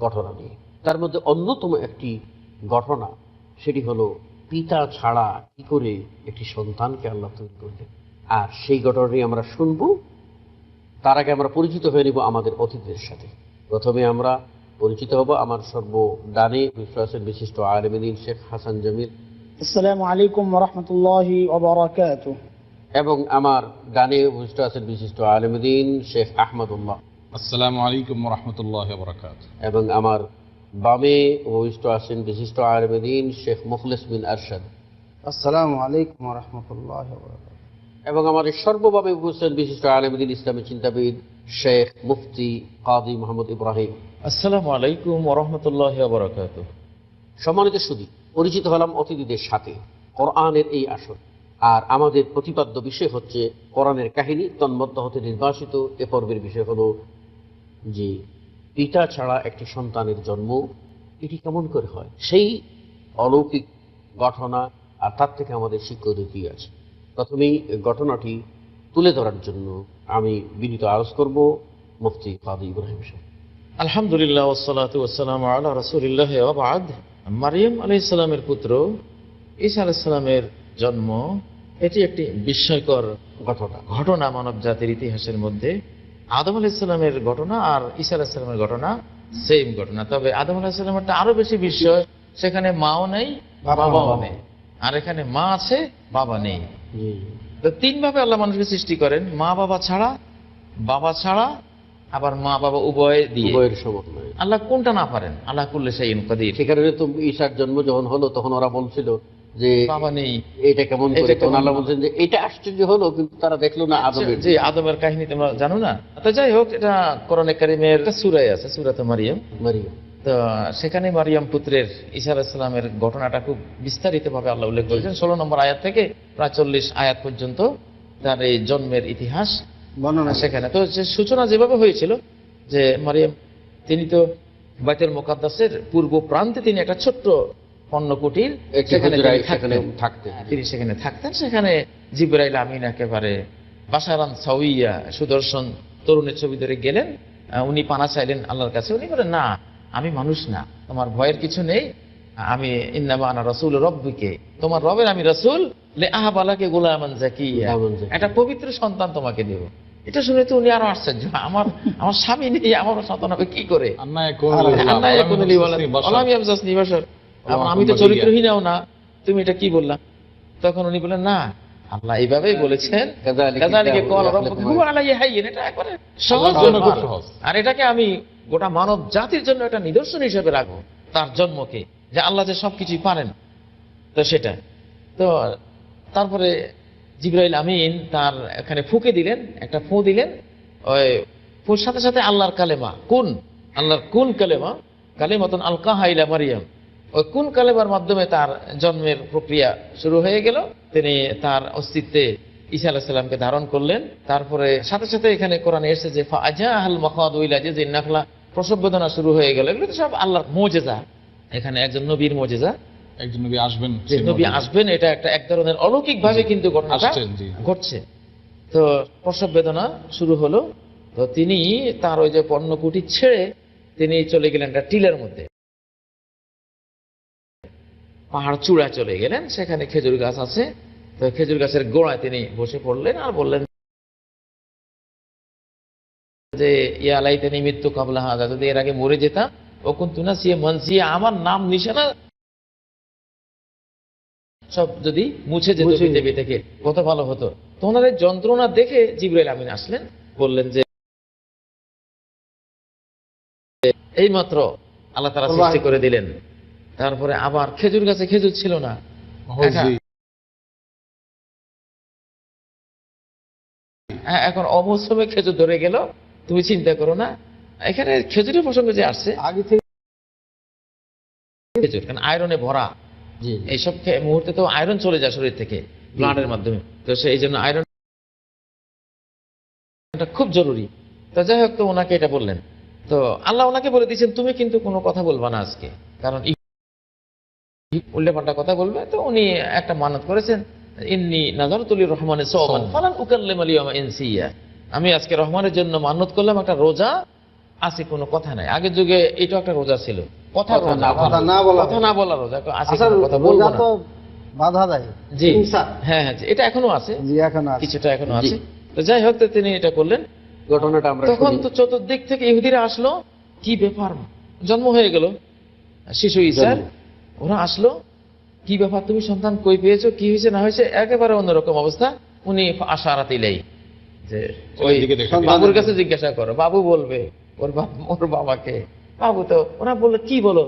ঘটনা নিয়ে। তার মধ্যে অন্যতম একটি ঘটনা সেটি হলো পিতা ছাড়া কি করে একটি সন্তানকে আল্লাহ তৈরি করলেন। আর সেই ঘটনাটি আমরা শুনব তার আগে আমরা পরিচিত হয়ে নিব আমাদের অতিথিদের সাথে। প্রথমে আমরা পরিচিত হব আমার সর্ব ডানে বিশ্বাসের বিশিষ্ট আলমিন শেখ হাসান জমির। আসসালামু আলাইকুম রহমতুল্লাহ এবং আমার ডানে উপস্থিত আছেন বিশিষ্ট আলমদিন শেখ আহমদুল্লাহ। আসসালামু আলাইকুম রহমতুল্লাহ বরকাত এবং আমার বামে ভূমিষ্ঠ আসেন বিশিষ্ট শেখ মুখলিস বিন আরশাদ। আসসালামু আলাইকুম রহমতুল্লাহ এবং আমাদের সর্বভাবে উপস্থিত বিশিষ্ট আলমদিন ইসলামী চিন্তাবিদ শেখ মুফতি কাদি মোহাম্মদ ইব্রাহিম। আসসালামু আলাইকুম রহমতুল্লাহ বরকাত সম্মানিত সুদী পরিচিত হলাম অতিথিদের সাথে কোরআনের এই আসর। আর আমাদের প্রতিপাদ্য বিষয় হচ্ছে কোরআনের কাহিনী তন্মধ্য হতে নির্বাসিত। এ পর্বের বিষয় হলো যে পিতা ছাড়া একটি সন্তানের জন্ম, এটি কেমন করে হয়? সেই অলৌকিক ঘটনা আর তার থেকে আমাদের শিক্ষা কি আছে? প্রথমেই ঘটনাটি তুলে ধরার জন্য আমি বিনীত আরজ করব মুফতি কাদি ইব্রাহিম সাহেব। আলহামদুলিল্লাহ ওসালাত ওসালাম আল্লাহ রসুলিল্লাহ মারিয়াম আলি ইসলামের পুত্র ঈসা আলাইসালামের জন্ম, এটি একটি বিস্ময়কর ঘটনা। ঘটনা মানব জাতির ইতিহাসের মধ্যে আদম আলাইসালামের ঘটনা আর ঈসা আলাইসালামের ঘটনা সেম ঘটনা। তবে আদম আলাইসালামেরটা আরও বেশি বিস্ময় সেখানে মাও নেই বাবাও নেই। আর এখানে মা আছে বাবা নেই। তো তিন ভাবে আল্লাহ মানুষকে সৃষ্টি করেন মা বাবা ছাড়া বাবা ছাড়া আবার মা বাবা উভয় দিয়ে। আল্লাহ কোনটা না পারেন? আল্লাহ করলে সেই কাদির। সেখানে তো ঈশার জন্ম যখন হলো তখন ওরা বলছিল যে বাবা নেই। এটা কেমন আল্লাহ বলছেন যে এটা আশ্চর্য হলো কিন্তু তারা দেখল না আদমের যে আদমের কাহিনী তোমরা জানো না? তো যাই হোক এটা কোরআনে কারিমের সুরাই আছে সুরাতে মারিয়াম। মারিয়াম। তো সেখানে মারিয়াম পুত্রের ঈসা আলাইসালামের ঘটনাটা খুব বিস্তারিত ভাবে আল্লাহ উল্লেখ করেছেন। ষোলো নম্বর আয়াত থেকে প্রায় চল্লিশ আয়াত পর্যন্ত তার এই জন্মের ইতিহাস বর্ণনা সেখানে তো যে সূচনা যেভাবে হয়েছিল যে মারিয়াম তিনি তো বাইতের মোকাদ্দাসের পূর্ব প্রান্তে তিনি একটা ছোট্ট পণ্য কুটির সেখানে তিনি সেখানে থাকতেন। সেখানে জিব্রাইল আমিন একেবারে বাসারান সাউইয়া সুদর্শন তরুণের ছবি ধরে গেলেন। উনি পানা চাইলেন আল্লাহর কাছে। উনি বলেন না আমি মানুষ না। তোমার ভয়ের কিছু নেই। আমি ইন্নামা আনা রসুল রব্বিকে। তোমার রবের আমি রসুল। লে আহাবালাকে গোলামান জাকিয়া। একটা পবিত্র সন্তান তোমাকে দেব। এটা শুনে তো উনি আরও আশ্চর্য। আমার আমার স্বামী নেই আমার সন্তান হবে কি করে? ওয়া আমি তো চরিত্রহীনও না। তুমি এটা কি বললা? তখন উনি বললেন না আল্লাহ এইভাবেই বলেছেন মা হুয়া। সহজ। আর এটাকে আমি গোটা মানব জাতির জন্য একটা নিদর্শন হিসেবে রাখব তার জন্মকে যে আল্লাহ যে সবকিছুই পারেন। তো সেটা। তো তারপরে জিব্রাইল আমিন তার এখানে ফুকে দিলেন একটা ফু দিলেন ওই ফুর সাথে সাথে আল্লাহর কালেমা কোন আল্লাহর কোন কালেমা কালেমাতন আল কাহাইলা মারিয়াম। ওই কোন কালেমার মাধ্যমে তার জন্মের প্রক্রিয়া শুরু হয়ে গেল? তিনি তার অস্তিত্বে ঈসা আলাহিসাল্লামকে ধারণ করলেন। তারপরে সাথে সাথে এখানে কোরআনে এসেছে যে ফাজা আল মখাদুইলা যে নাখলা। প্রসব বেদনা শুরু হয়ে গেল। এগুলো তো সব আল্লাহর মোজেজা। এখানে একজন নবীর মোজেজা। একজন নবী আসবেন যে নবী আসবেন এটা একটা এক ধরনের অলৌকিক ভাবে কিন্তু ঘটনাটা ঘটছে। তো প্রসব বেদনা শুরু হলো। তো তিনি তার ওই যে পণ্যকুটি ছেড়ে তিনি চলে গেলেন একটা টিলের মধ্যে। পাহাড় চূড়া চলে গেলেন সেখানে খেজুর গাছ আছে। তো খেজুর গাছের গোড়ায় তিনি বসে পড়লেন আর বললেন যে ইয়ালাই তিনি মৃত্যু কাবলা হাজা যদি এর আগে মরে যেতাম ও কিন্তু না সিয়ে মনসিয়ে আমার নাম নিশানা। সব যদি মুছে যেত পৃথিবী থেকে কত ভালো হতো। তো ওনার যন্ত্রণা দেখে জিব্রাইল আমিন আসলেন বললেন যে এই মাত্র আল্লাহ তারা সৃষ্টি করে দিলেন। তারপরে আবার খেজুর গাছে খেজুর ছিল না। হ্যাঁ, এখন অমৌসুমে খেজুর ধরে গেল তুমি চিন্তা করো না। এখানে খেজুরের প্রসঙ্গে যে আসছে আগে থেকে খেজুর কারণ আয়রনে ভরা। এইসব মুহূর্তে তো আয়রন চলে যায় শরীর থেকে ব্লাডের মাধ্যমে। তো সেই জন্য আয়রন খুব জরুরি। তো যাই হোক তো ওনাকে এটা বললেন। তো আল্লাহ ওনাকে বলে দিয়েছেন তুমি কিন্তু কোনো কথা বলবা না আজকে কারণ উল্টে পাল্টা কথা বলবে তো উনি একটা মানত করেছেন ইন্নি নাজারতুলি রহমানের সওমান সওমান। ফালান উকাল্লিম আলিয়ামা ইনসিয়া। আমি আজকে রহমানের জন্য মানত করলাম একটা রোজা আছে কোনো কথা নাই। আগের যুগে এটা একটা রোজা ছিল। কথা রোজা। কথা না বলা কথা না বলা রোজা আছে আচ্ছা কথা বলব না। বাধা দেয় জি। হ্যাঁ হ্যাঁ এটা এখনও আছে। জি এখন আছে। কিছুটা এখনও আছে। তো যাই হোক তিনি এটা করলেন। ঘটনাটা আমরা তখন তো চতুর্দিক থেকে ইহুদিরা আসলো। কি ব্যাপার? জন্ম হয়ে গেল। শিশু ইসার ওরা আসলো কি ব্যাপার তুমি সন্তান কই পেয়েছ কি হয়েছে না হয়েছে একেবারে অন্যরকম অবস্থা। উনি আশা আশারাতিলেই যে ওই দেখে সন্তান- বাবুর কাছে জিজ্ঞাসা করো বাবু বলবে ওর বাবা ওর বাবাকে। বাবু তো ওরা বলল কি বলো?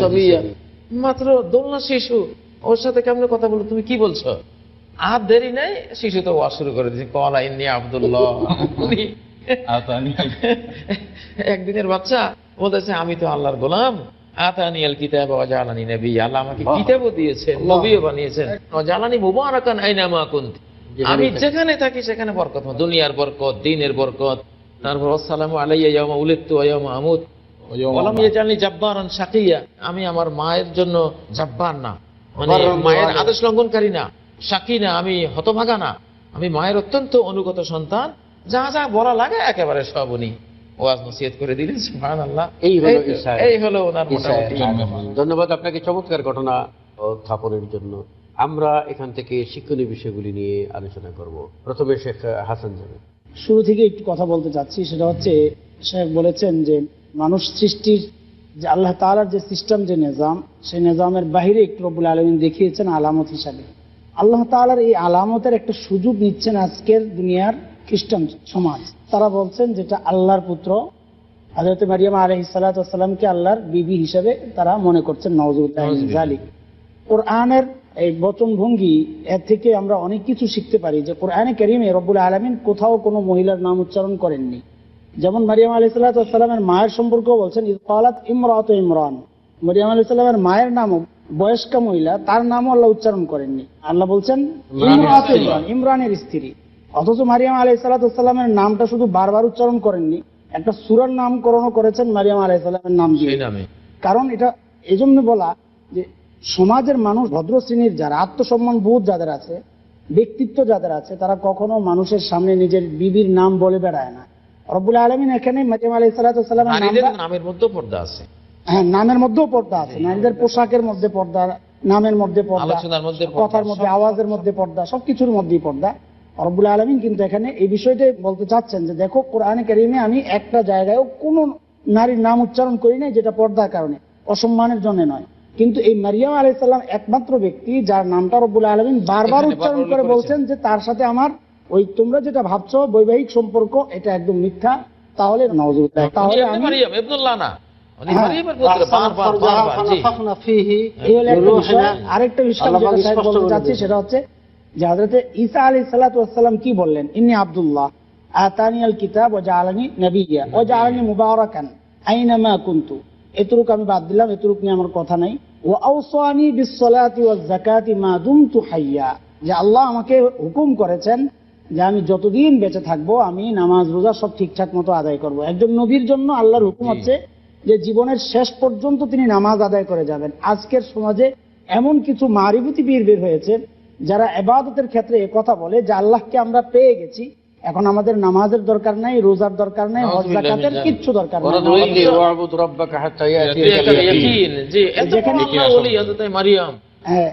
সাবিয়া। মাত্র দোলনা শিশু ওর সাথে কেমন কথা বলো তুমি কি বলছো? আর দেরি নাই শিশু তো ওয়াজ শুরু করে দিয়েছে কলা ইন্নি আব্দুল্লাহ। একদিনের বাচ্চা বলতেছে আমি তো আল্লাহর গোলাম। কিতাব জালানি নবী আল্লাহ আমাকে কিতাবও দিয়েছেন নবীও বানিয়েছেন। জালানি মুবারাকান আইনা মা কুনতি। আমি যেখানে থাকি সেখানে বরকত দুনিয়ার বরকত দিনের বরকত। তারপর আসসালামু আলাইয়া ইয়াউমা উলিদতু ওয়া ইয়াউমা আমুত। ওয়ালাম ইয়াজালনি জাব্বারান শাকিয়া। আমি আমার মায়ের জন্য জাব্বার না। মানে মায়ের আদেশ লঙ্ঘন করি না। শাকি না আমি হতভাগা না। আমি মায়ের অত্যন্ত অনুগত সন্তান। যা যা বলা লাগে একেবারে সব উনি। ওয়াজ নসিহত করে দিলেন সুবহানাল্লাহ। এই হলো এই হলো ওনার মোটামুটি ধন্যবাদ। আপনাকে চমৎকার ঘটনা স্থাপনের জন্য। আমরা এখান থেকে শিক্ষণীয় বিষয়গুলি নিয়ে আলোচনা করব। প্রথমে শেখ হাসান যাবে শুরু থেকে একটু কথা বলতে চাচ্ছি সেটা হচ্ছে শেখ বলেছেন যে মানুষ সৃষ্টির যে আল্লাহ তাআলার যে সিস্টেম যে নিজাম সেই নিজামের বাহিরে একটু রব্বুল আলমিন দেখিয়েছেন আলামত হিসাবে। আল্লাহ তাআলার এই আলামতের একটা সুযোগ নিচ্ছেন আজকের দুনিয়ার খ্রিস্টান সমাজ। তারা বলছেন যেটা আল্লাহর পুত্র হজরত মারিয়াম আলহ সালাতামকে আল্লাহর বিবি হিসেবে তারা মনে করছেন জালিক কোরআনের এই বচন ভঙ্গি এর থেকে আমরা অনেক কিছু শিখতে পারি যে কোরআনে করিমে রব্বুল আলমিন কোথাও কোনো মহিলার নাম উচ্চারণ করেননি। যেমন মারিয়াম আলি সাল্লাহামের মায়ের সম্পর্ক বলছেন ইসকালাত ইমরাত ইমরান। মারিয়াম আলি সাল্লামের মায়ের নামও বয়স্কা মহিলা তার নামও আল্লাহ উচ্চারণ করেননি। আল্লাহ বলছেন ইমরানের স্ত্রী। অথচ মারিয়াম আলি সাল্লাহামের নামটা শুধু বারবার উচ্চারণ করেননি একটা সুরার নামকরণও করেছেন মারিয়াম আলাই সাল্লামের নাম দিয়ে। কারণ এটা এজন্য বলা যে সমাজের মানুষ ভদ্র শ্রেণির যারা আত্মসম্মান বোধ যাদের আছে ব্যক্তিত্ব যাদের আছে তারা কখনো মানুষের সামনে নিজের বিবির নাম বলে বেড়ায় না। রব্বুল আলমিন এখানে মারিয়াম আলাই নামটা নামের মধ্যে পর্দা আছে। হ্যাঁ নামের মধ্যেও পর্দা আছে। নারীদের পোশাকের মধ্যে পর্দা নামের মধ্যে পর্দা আলোচনার মধ্যে পর্দা, কথার মধ্যে আওয়াজের মধ্যে পর্দা সবকিছুর মধ্যেই পর্দা। রব্বুল আলমিন কিন্তু এখানে এই বিষয়টাই বলতে চাচ্ছেন যে দেখো কোরআনে কারিমে আমি একটা জায়গায়ও কোনো নারীর নাম উচ্চারণ করি নাই যেটা পর্দার কারণে অসম্মানের জন্য নয়। কিন্তু এই মারিয়াম আলাইসাল্লাম একমাত্র ব্যক্তি যার নামটা রব্বুল আলমিন বারবার উচ্চারণ করে বলছেন যে তার সাথে আমার ওই তোমরা যেটা ভাবছ বৈবাহিক সম্পর্ক এটা একদম মিথ্যা। তাহলে তাহলে আমি না। উনি হ্যাঁ। আরেকটা বিষয় বলতে চাচ্ছি সেটা হচ্ছে যে হজরতে ঈসা আলী সালাতাম কি বললেন? ইন্নি আব্দুল্লাহ আতানি আল কিতাব ও জালানি নবিয়া ও জালানি মুবারাকান আইনামা কুনতু। এতটুকু আমি বাদ দিলাম এতটুকু নিয়ে আমার কথা নাই। ও আউসানি বিসসালাতি ওয়াজ যাকাতি মা দুমতু হাইয়া। যে আল্লাহ আমাকে হুকুম করেছেন যে আমি যতদিন বেঁচে থাকব আমি নামাজ রোজা সব ঠিকঠাক মতো আদায় করব। একজন নবীর জন্য আল্লাহর হুকুম হচ্ছে যে জীবনের শেষ পর্যন্ত তিনি নামাজ আদায় করে যাবেন। আজকের সমাজে এমন কিছু মারিবুতি বীর বের হয়েছে যারা এবাদতের ক্ষেত্রে এ কথা বলে যে আল্লাহকে আমরা পেয়ে গেছি এখন আমাদের নামাজের দরকার নাই রোজার দরকার নাই হজ জাকাতের কিচ্ছু দরকার নাই। হ্যাঁ।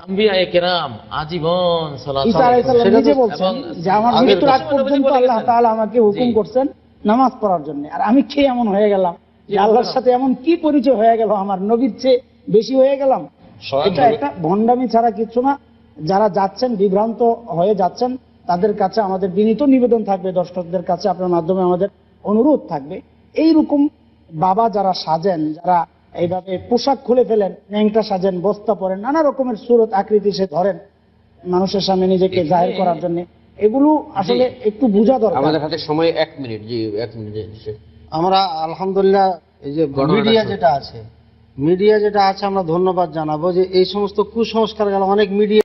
কেরাম আজীবন সালাত ঈসা আলাইসাল্লাম সেটা নিজে বলছেন যে আমার আগের মৃত্যুর আগ পর্যন্ত আল্লাহ তাআলা আমাকে হুকুম করছেন নামাজ পড়ার জন্য। আর আমি খেয়ে এমন হয়ে গেলাম যে আল্লাহর সাথে এমন কি পরিচয় হয়ে গেল আমার নবীর চেয়ে বেশি হয়ে গেলাম? এটা একটা ভণ্ডামি ছাড়া কিছু না। যারা যাচ্ছেন বিভ্রান্ত হয়ে যাচ্ছেন তাদের কাছে আমাদের বিনীত নিবেদন থাকবে দর্শকদের কাছে আপনার মাধ্যমে আমাদের অনুরোধ থাকবে। এইরকম বাবা যারা সাজেন যারা এইভাবে পোশাক খুলে ফেলেন ন্যাংটা সাজেন বস্তা পরেন নানা রকমের সুরত আকৃতি সে ধরেন মানুষের সামনে নিজেকে জাহির করার জন্য। এগুলো আসলে একটু বোঝা দরকার। আমাদের হাতে সময় এক মিনিট জি এক মিনিট আমরা আলহামদুলিল্লাহ এই যে মিডিয়া যেটা আছে মিডিয়া যেটা আছে আমরা ধন্যবাদ জানাব যে এই সমস্ত কুসংস্কার গেল অনেক মিডিয়া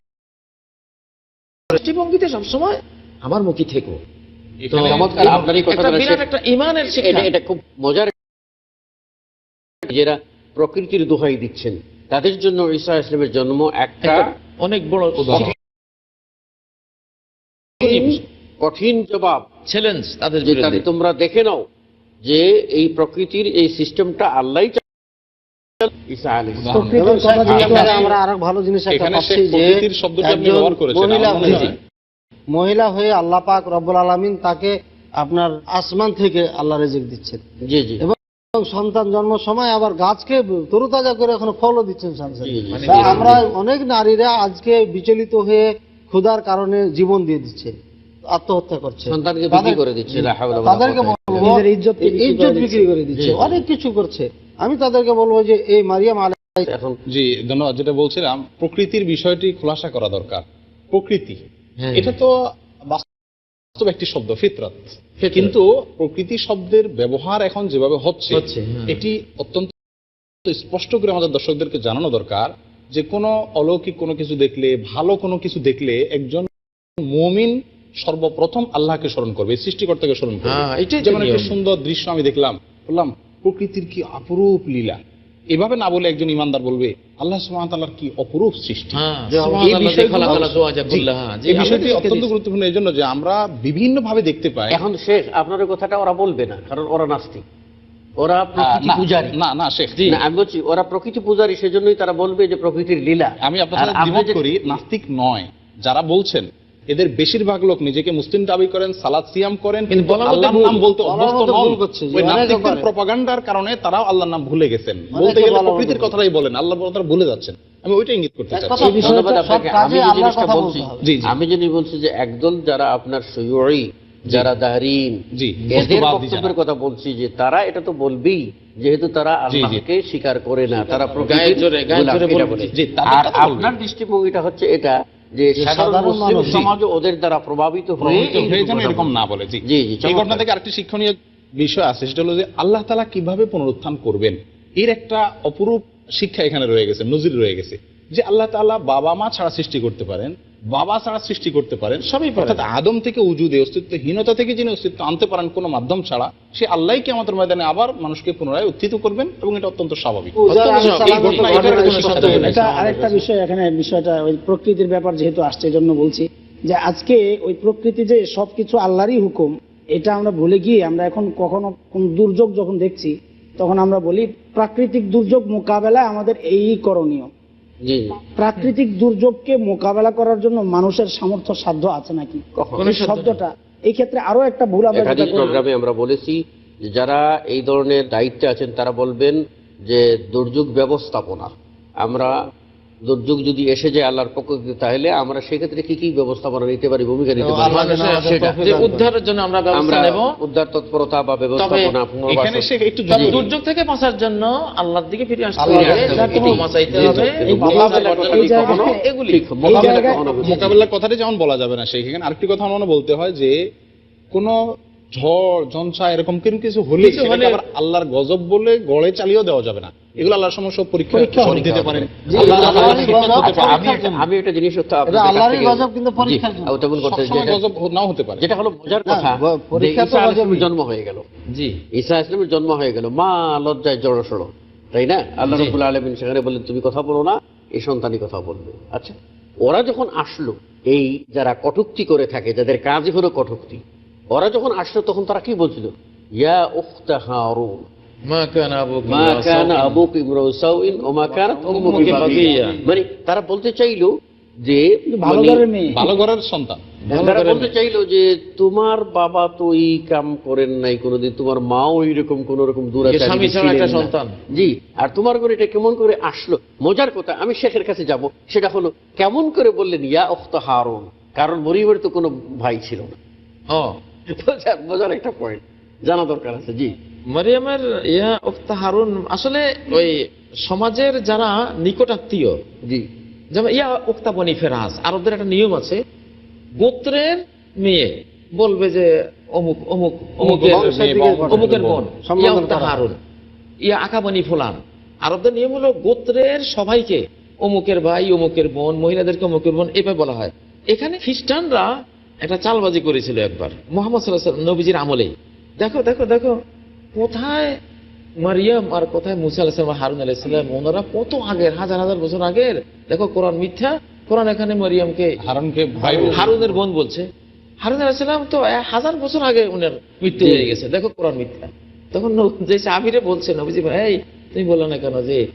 দৃষ্টিভঙ্গিতে সবসময় আমার মুখী থেকো। এটা খুব মজার যারা প্রকৃতির দোহাই দিচ্ছেন তাদের জন্য ঈসা ইসলামের জন্ম একটা অনেক বড় কঠিন জবাব। চ্যালেঞ্জ তাদের তোমরা দেখে নাও যে এই প্রকৃতির এই সিস্টেমটা আল্লাহ আমরা আরও ভালো জিনিস একটা পাচ্ছি যে প্রকৃতির শব্দটি আপনি একজন ব্যবহার করেছেন, মহিলা হয়ে আল্লাহ পাক রব্বুল আলামিন তাকে আপনার আসমান থেকে আল্লাহ রেজেক দিচ্ছেন। জি জি। এবং সন্তান জন্ম সময় আবার গাছকে তরুতাজা করে এখন ফলও দিচ্ছেন মানে। আমরা অনেক নারীরা আজকে বিচলিত হয়ে ক্ষুধার কারণে জীবন দিয়ে দিচ্ছে। আত্মহত্যা করছে সন্তানকে বিক্রি করে দিচ্ছে তাদেরকে বলব ইজ্জত বিক্রি করে দিচ্ছে। অনেক কিছু করছে আমি তাদেরকে বলব যে এই মারিয়াম আলাই বিল্লাহ। এখন জি ধন্যবাদ যেটা বলছিলাম প্রকৃতির বিষয়টি খোলাসা করা দরকার প্রকৃতি হ্যাঁ। এটা তো বাস্তব একটি শব্দ ফিতরত। কিন্তু প্রকৃতি শব্দের ব্যবহার এখন যেভাবে হচ্ছে হচ্ছে, হ্যাঁ। এটি অত্যন্ত স্পষ্ট করে আমাদের দর্শকদেরকে জানানো দরকার যে কোনো অলৌকিক কোনো কিছু দেখলে ভালো কোনো কিছু দেখলে একজন মুমিন সর্বপ্রথম আল্লাহকে স্মরণ করবে সৃষ্টিকর্তাকে স্মরণ করবে। হ্যাঁ, এটাই যেমন একটা সুন্দর দৃশ্য আমি দেখলাম বললাম প্রকৃতির কি অপরূপ লীলা? এভাবে না বলে একজন ইমানদার বলবে আল্লাহ সুবহানাহু কি অপরূপ সৃষ্টি? হ্যাঁ, যে সুবহানাল্লাহ, এই বিষয়টি অত্যন্ত গুরুত্বপূর্ণ এই জন্য যে আমরা বিভিন্ন ভাবে দেখতে পাই। এখন শেখ আপনার কথাটা ওরা বলবে না কারণ ওরা নাস্তিক। ওরা প্রকৃতি না, পূজারী। না না শেখ না, আমি বলছি ওরা প্রকৃতি পূজারী সেজন্যই তারা বলবে যে প্রকৃতির লীলা। আমি আপনার সাথে করি নাস্তিক নয় যারা বলছেন এদের বেশিরভাগ লোক নিজেকে মুসলিম দাবি করেন সালাদ সিয়াম করেন কিন্তু আল্লাহর নাম বলতে অভ্যস্ত নন। ওই নাস্তিকদের প্রপাগান্ডার কারণে তারাও আল্লাহর নাম ভুলে গেছেন। বলতে গেলে প্রকৃতির ভুল। কথাটাই বলেন আল্লাহর কথা ভুলে যাচ্ছেন। আমি ওইটা ইঙ্গিত করতে চাই কাজে আমি যে আল্লাহর জিনিসটা কথা বলছি জি, জি। আমি যিনি বলছি যে একদল যারা আপনার সৈয়ই যারা দাহরিন জি, এদের বক্তব্যের কথা বলছি যে তারা এটা তো বলবেই যেহেতু তারা আল্লাহকে স্বীকার করে না তারা প্রকৃতির জোরে, গায়ের জোরে বলে। জি, তাদের আর কথা বলবে। আপনার দৃষ্টিভঙ্গিটা হচ্ছে এটা যে সাধারণ সমাজ ওদের দ্বারা প্রভাবিত হয়ে এরকম না বলে জি, এই ঘটনা থেকে আরেকটি শিক্ষণীয় বিষয় আছে সেটা হলো যে আল্লাহ তালা কীভাবে পুনরুত্থান করবেন? এর একটা অপরূপ শিক্ষা এখানে রয়ে গেছে নজির রয়ে গেছে যে আল্লাহ তালা বাবা মা ছাড়া সৃষ্টি করতে পারেন বাবা ছাড়া সৃষ্টি করতে পারেন সবই অর্থাৎ আদম থেকে উজুদে অস্তিত্বহীনতা থেকে যিনি অস্তিত্ব আনতে পারেন কোনো মাধ্যম ছাড়া সে আল্লাহকে আমাদের ময়দানে আবার মানুষকে পুনরায় উত্থিত করবেন এবং এটা অত্যন্ত স্বাভাবিক। আরেকটা বিষয় এখানে বিষয়টা ওই প্রকৃতির ব্যাপার যেহেতু আসছে জন্য বলছি যে আজকে ওই প্রকৃতি যে সবকিছু আল্লাহরই হুকুম এটা আমরা ভুলে গিয়ে আমরা এখন কখনো কোন দুর্যোগ যখন দেখছি তখন আমরা বলি প্রাকৃতিক দুর্যোগ মোকাবেলায় আমাদের এই করণীয়। প্রাকৃতিক দুর্যোগকে মোকাবেলা করার জন্য মানুষের সামর্থ্য সাধ্য আছে নাকি? শব্দটা এই ক্ষেত্রে আরও একটা ভুল প্রোগ্রামে আমরা বলেছি যারা এই ধরনের দায়িত্বে আছেন তারা বলবেন যে দুর্যোগ ব্যবস্থাপনা। আমরা দুর্যোগ যদি এসে যায় আল্লাহর পক্ষ থেকে তাহলে আমরা সেক্ষেত্রে কি কি ব্যবস্থাপনা নিতে পারি ভূমিকা নিতে পারি। উদ্ধারের জন্য আমরা ব্যবস্থা নেব। উদ্ধার তৎপরতা বা ব্যবস্থাপনা দুর্যোগ থেকে বাঁচার জন্য আল্লাহর দিকে ফিরে আসতে। মোকাবেলার কথাটি যেমন বলা যাবে না সেখানে আরেকটি কথা আমার মনে বলতে হয় যে কোন ঝড় ঝঞ্ঝা এরকম কিন্তু কিছু হলে আবার আল্লাহর গজব বলে গড়ে চালিয়েও দেওয়া যাবে না। এগুলো আল্লাহর সমস্ত পরীক্ষা পরীক্ষা। দিতে পারেন। আমি একটা- জিনিস আল্লাহরই গজব কিন্তু পরীক্ষার জি, করতে গজব নাও হতে পারে। যেটা হলো না, কথা। পরীক্ষা। জন্ম হয়ে গেল। জি। ঈসা ইসলামের জন্ম হয়ে গেল। মা লজ্জায় জড়সড় তাই না? আল্লাহ। রবুল আলমিন সেখানে বললেন তুমি কথা বলো না এই সন্তানই কথা বলবে। আচ্ছা ওরা যখন আসলো এই যারা কটুক্তি করে থাকে যাদের কাজই হলো কটুক্তি ওরা যখন আসলো তখন তারা কি বলছিল? ইয়া উখতা হারুন। মানে তারা বলতে চাইলো যে ভালো মানে- ঘরের মেয়ে। ভালো ঘরের সন্তান। তারা বলতে চাইলো যে তোমার বাবা তো এই কাম করেন নাই কোনোদিন তোমার মাও এইরকম কোন রকম সন্তান। জি আর তোমার করে এটা কেমন করে আসলো? মজার কথা আমি শেখের কাছে যাব। সেটা হলো কেমন করে বললেন ইয়া অফত হারুন? কারণ মরিবের তো কোনো ভাই ছিল না। মজার একটা পয়েন্ট জানা দরকার আছে জি। মারিয়ামের ইয়া উক্তা হারুন আসলে ওই সমাজের যারা নিকটাত্মীয় জি। যেমন ইয়া উক্তা বনি ফেরাজ আরবদের একটা নিয়ম আছে গোত্রের মেয়ে বলবে যে অমুক অমুক অমুকের। অমুকের বোন ইয়া উক্তা হারুন ইয়া আকা বনি ফুলান। আরবদের নিয়ম হলো গোত্রের সবাইকে অমুকের ভাই অমুকের বোন মহিলাদেরকে অমুকের বোন এভাবে বলা হয়। এখানে খ্রিস্টানরা একটা চালবাজি করেছিল একবার। মোহাম্মদ সাল্লাহ নবীজির আমলেই দেখো দেখো দেখো কোথায় মারিয়াম আর কোথায় মুসা আলাহিসাম হারুন আলাইসাল্লাম ওনারা কত আগের হাজার হাজার বছর আগের? দেখো কোরআন মিথ্যা কোরআন এখানে মারিয়ামকে হারুনকে ভাই হারুনের বোন বলছে। হারুন আলাইসাল্লাম তো হাজার বছর আগে উনার মৃত্যু হয়ে গেছে। দেখো কোরআন মিথ্যা। তখন যে সাহাবিরে বলছে নবীজি ভাই "এই, তুমি বলল না কেন যে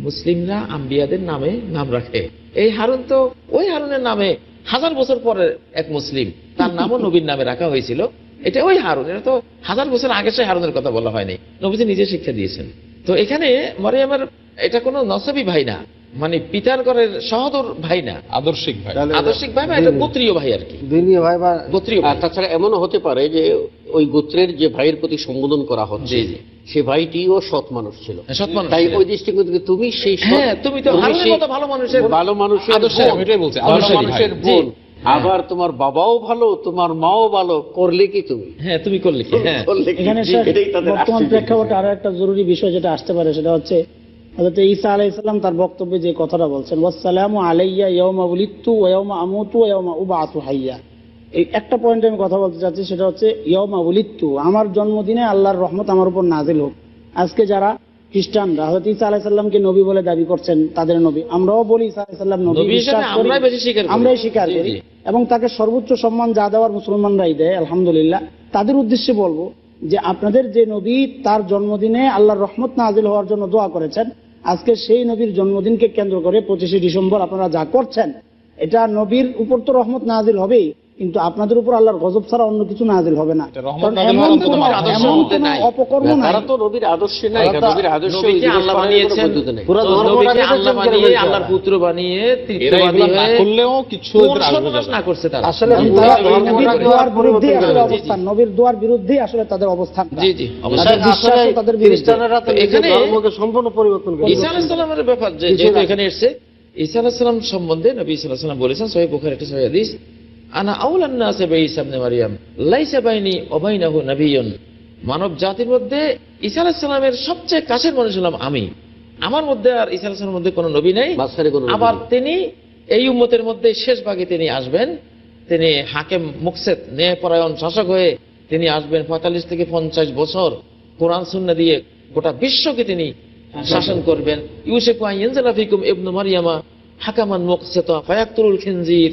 মুসলিমরা আম্বিয়াদের নামে নাম রাখে? এই হারুন তো ওই হারুনের নামে হাজার বছর পরে এক মুসলিম তার নামও নবীর নামে রাখা হয়েছিল। এটা ওই হারুন এটা তো হাজার বছর আগে সেই হারুনের কথা বলা হয়নি। নবীজি নিজে শিক্ষা দিয়েছেন। তো এখানে মরিয়ামের এটা কোনো নসবি ভাই না মানে পিতার ঘরের সহদর ভাই না। আদর্শিক ভাই। আদর্শিক ভাই বা এটা গোত্রীয় ভাই আর কি। গোত্রীয় ভাই বা গোত্রীয় ভাই। তাছাড়া এমনও হতে পারে যে ওই গোত্রের যে ভাইয়ের প্রতি সম্বোধন করা হচ্ছে। সে ভাইটিও সৎ মানুষ ছিল। তাই ওই দৃষ্টিকোণ থেকে তুমি সেই হ্যাঁ তুমি তো ভালো মানুষের ভালো মানুষের মানুষের বোন। হ্যাঁ। আবার তোমার বাবাও ভালো তোমার মাও ভালো করলে কি তুমি? হ্যাঁ তুমি করলে কি? হ্যাঁ? এখানে বর্তমান প্রেক্ষাপটে আরও একটা জরুরি বিষয় যেটা আসতে পারে সেটা হচ্ছে হযরত ঈসা আলাইহিসসালাম তার বক্তব্যে যে কথাটা বলছেন ওয়াসসালামু আলাইয়া ইয়াউমা উলিদতু ওয়া ইয়াউমা আমুতু ওয়া ইয়াউমা উবআতু হাইয়া। এই একটা পয়েন্টে আমি কথা বলতে চাচ্ছি সেটা হচ্ছে ইয়াউমা উলিদতু আমার জন্মদিনে আল্লাহর রহমত আমার উপর নাজিল হোক আজকে যারা খ্রিস্টানরা হয়তো ঈসা আলাইহিসসালামকে নবী বলে দাবি করছেন তাদের নবী আমরাও বলি ঈসা আলাইহিসসালাম নবী বিশ্বাস করি। আমরাই স্বীকার করি। এবং তাকে সর্বোচ্চ সম্মান যা দেওয়ার মুসলমানরাই দেয় আলহামদুলিল্লাহ তাদের উদ্দেশ্যে বলব যে আপনাদের যে নবী তার জন্মদিনে আল্লাহর রহমত নাজিল হওয়ার জন্য দোয়া করেছেন আজকে সেই নবীর জন্মদিনকে কেন্দ্র করে পঁচিশে ডিসেম্বর আপনারা যা করছেন এটা নবীর উপর তো রহমত নাজিল হবেই কিন্তু আপনাদের উপর আল্লাহর গজব ছাড়া অন্য কিছু নাজিল হবে না। এমন কোনো- এমন অপকর্ম নাই। তো নবীর আদর্শে নাই নবীর আদর্শ আল্লাহ বানিয়েছেন পুরো নবীকে আল্লাহ বানিয়ে আল্লাহর পুত্র বানিয়ে তৃতীয়বাদী না করলেও কিছু কোন এদের আসবে সর্বনাশ যাবে। না করছে তারা। আসলে এবং তারা তারা ধর্মটাকে নবীর দোয়ার বিরুদ্ধে আসলে অবস্থান। নবীর দোয়ার বিরুদ্ধে আসলে তাদের অবস্থান। জি জি অবশ্যই। তাদের। খ্রিস্টানেরা তো এখানে- ধর্মকে সম্পূর্ণ পরিবর্তন করে ঈসা আলাহিসাল্লামের ব্যাপার যে। এখানে এসছে ঈসা আলাহিসাল্লাম সম্বন্ধে নবী ঈসা আলাহিসাল্লাম বলেছেন সহি বুখারী একটা হাদিস। আনা আউলান নাসে বাইসা ইবনে মারিয়াম লাইসা বাইনি ওয়া বাইনাহু মানব জাতির মধ্যে ঈসা আলাহিসাল্লামের সবচেয়ে কাছের মানুষ হলাম আমি। আমার মধ্যে আর ঈসা আলাহিসাল্লামের মধ্যে কোনো নবী নেই। আবার তিনি এই উম্মতের মধ্যে শেষ ভাগে তিনি আসবেন। তিনি হাকেম মুকসেদ ন্যায়পরায়ণ শাসক হয়ে তিনি আসবেন পঁয়তাল্লিশ থেকে পঞ্চাশ বছর কোরআন সুন্না দিয়ে গোটা বিশ্বকে তিনি শাসন করবেন। ইউসেফু আইয়ানজালা ফিকুম ইবনু মারিয়ামা হাকামান মুকসেতা ফায়াকতুলুল খিনজির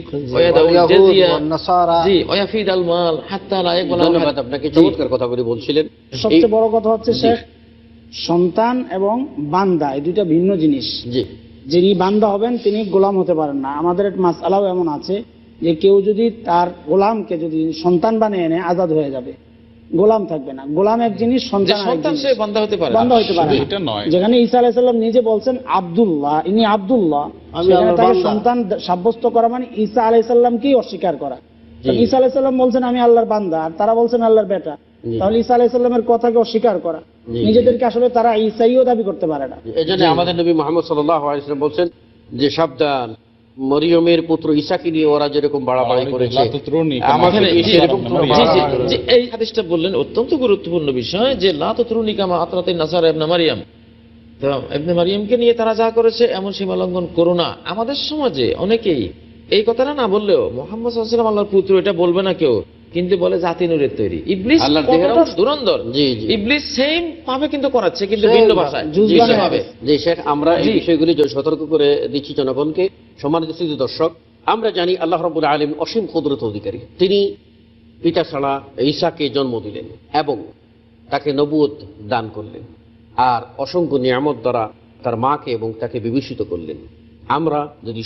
জাজিয়া। নাসারা। জি ওয়াফিদ আল মাল হাত্তা লা ইয়াকবাল ধন্যবাদ আপনাকে চমৎকার কথা বলে বলছিলেন। সবচেয়ে বড় কথা হচ্ছে শেখ সন্তান এবং বান্দা এই দুইটা ভিন্ন জিনিস। জি। যিনি বান্দা হবেন তিনি গোলাম হতে পারেন না। আমাদের মাসালাও এমন আছে যে কেউ যদি তার গোলামকে যদি সন্তান বানিয়ে এনে আজাদ হয়ে যাবে। গোলাম থাকবে না। গোলাম এক জিনিস সন্তান বান্দা হতে পারে না। বান্দা হইতে পারে এটা নয়। যেখানে ঈসা আলাইসাল্লাম নিজে বলছেন আব্দুল্লাহ ইনি আব্দুল্লাহ। সেখানে তাকে সন্তান সাব্যস্ত করা মানে ঈসা আলাইসাল্লামকেই অস্বীকার করা। ঈসা আলাইসাল্লাম বলছেন আমি আল্লাহর বান্দা আর তারা বলছেন আল্লাহর বেটা। তাহলে ঈসা আলাইসাল্লামের কথাকে অস্বীকার করা। নিজেদেরকে আসলে তারা ঈসাইও দাবি করতে পারে না। এই জন্য আমাদের নবী মোহাম্মদ সাল্লাম বলছেন যে সাবধান মরিয়মের পুত্র ঈশাকে নিয়ে ওরা যেরকম বাড়াবাড়ি করেছে। সেরকম এই হাদিসটা বললেন অত্যন্ত গুরুত্বপূর্ণ বিষয় যে লা তুতরুনি কামা আতরাতে নাসারা ইবনে মারিয়াম। তো মারিয়ামকে নিয়ে তারা যা করেছে এমন সীমা লঙ্ঘন করো না। আমাদের সমাজে অনেকেই এই কথাটা না বললেও মোহাম্মদ সাল্লাল্লাহু আল্লাহর পুত্র এটা বলবে না কেউ কিন্তু বলে জাতি নূরের তৈরি। ইবলিস দুরন্দর। ইবলিস সেম পাবে কিন্তু করাচ্ছে কিন্তু ভিন্ন ভাবে, ভাষায়। জি, শেখ, ভাবে আমরা এই। বিষয়গুলি সতর্ক করে দিচ্ছি জনগণকে। সম্মানিত দর্শক, আমরা জানি আল্লাহ রবুল আলম অসীম কুদরত অধিকারী। তিনি পিতা ছাড়া ঈশাকে জন্ম দিলেন এবং তাকে নবুয়ত দান করলেন আর অসংখ্য নিয়ামত দ্বারা তার মাকে এবং তাকে বিভূষিত করলেন। আমরা যদি